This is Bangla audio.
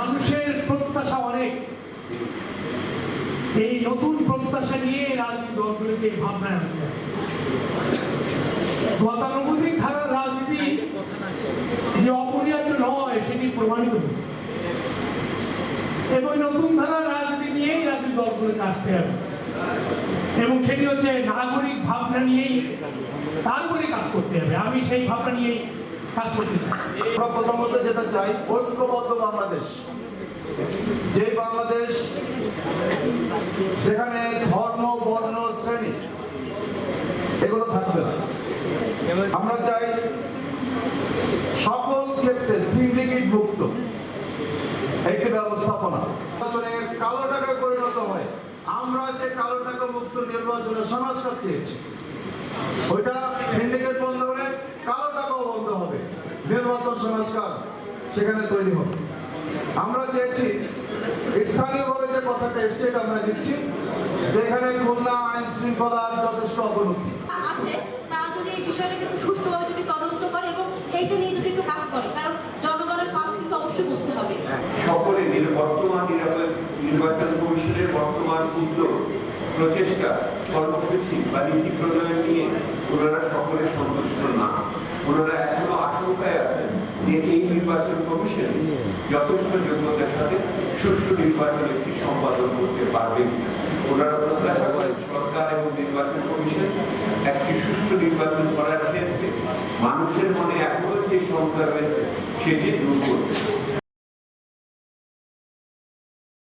মানুষের প্রত্যাশা অনেক। এই নতুন প্রত্যাশা নিয়ে রাজনীতি দলগুলোকে ভাবনায় গতানুগতিক ধারার রাজনীতি যে অপরিহার্য নয় সেটি প্রমাণিত হয়েছে এবং নতুন ধারার রাজনীতি নিয়েই রাজনীতি দলগুলোকে আসতে হবে। এবং সেটি হচ্ছে নাগরিক ভাবনা নিয়েই তারপরে কাজ করতে হবে। আমি সেই ভাবনা নিয়েই কাজ করতে চাই। আমরা প্রথমত যেটা চাই, ঐক্যবদ্ধ বাংলাদেশ যে বাংলাদেশ যেখানে ধর্ম, বর্ণ, শ্রেণি, এগুলো থাকবে না। আমরা চাই সকল ক্ষেত্রে সিন্ডিকেট মুক্ত। একটি ব্যবস্থাপনা। নির্বাচনের কালো টাকায় পরিণত হয়। আমরা সে কালো টাকা মুক্ত নির্বাচনের সংস্কার চেয়েছি। ওইটা সিন্ডিকেট বন্ধ করে কালো টাকাও বন্ধ হবে। নির্বাচন সংস্কার সেখানে তৈরি হবে। আমরা চেয়েছি স্থানীয়ভাবে যে কথাটা এসছে এটা আমরা দিচ্ছি। যেখানে খুলনা আইন শৃঙ্খলার যথেষ্ট অবনতি। আছে তারা যদি এই বিষয়টাকে সুষ্ঠুভাবে যদি তদন্ত করে এবং এইটা নিয়ে যদি একটু কাজ করে কারণ জনগণের পাশ কিন্তু অবশ্যই বুঝতে হবে। সকলে বর্তমান নির্বাচন কমিশনের বর্তমান উদ্যোগ প্রচেষ্টা কর্মসূচি বা নীতি প্রণয়ন নিয়ে ওনারা সকলে সন্তুষ্ট না। ওনারা এখনও আশঙ্কায় আছেন যে এই নির্বাচন কমিশন যথেষ্ট যোগ্যতার সাথে সুষ্ঠু নির্বাচন কি সম্পাদন করতে পারবে কিনা ওনারা প্রত্যাশা করেন সরকার এবং নির্বাচন কমিশন একটি সুষ্ঠু নির্বাচন করার ক্ষেত্রে মানুষের মনে এখনও যে শঙ্কা রয়েছে, সেটি দূর করতে।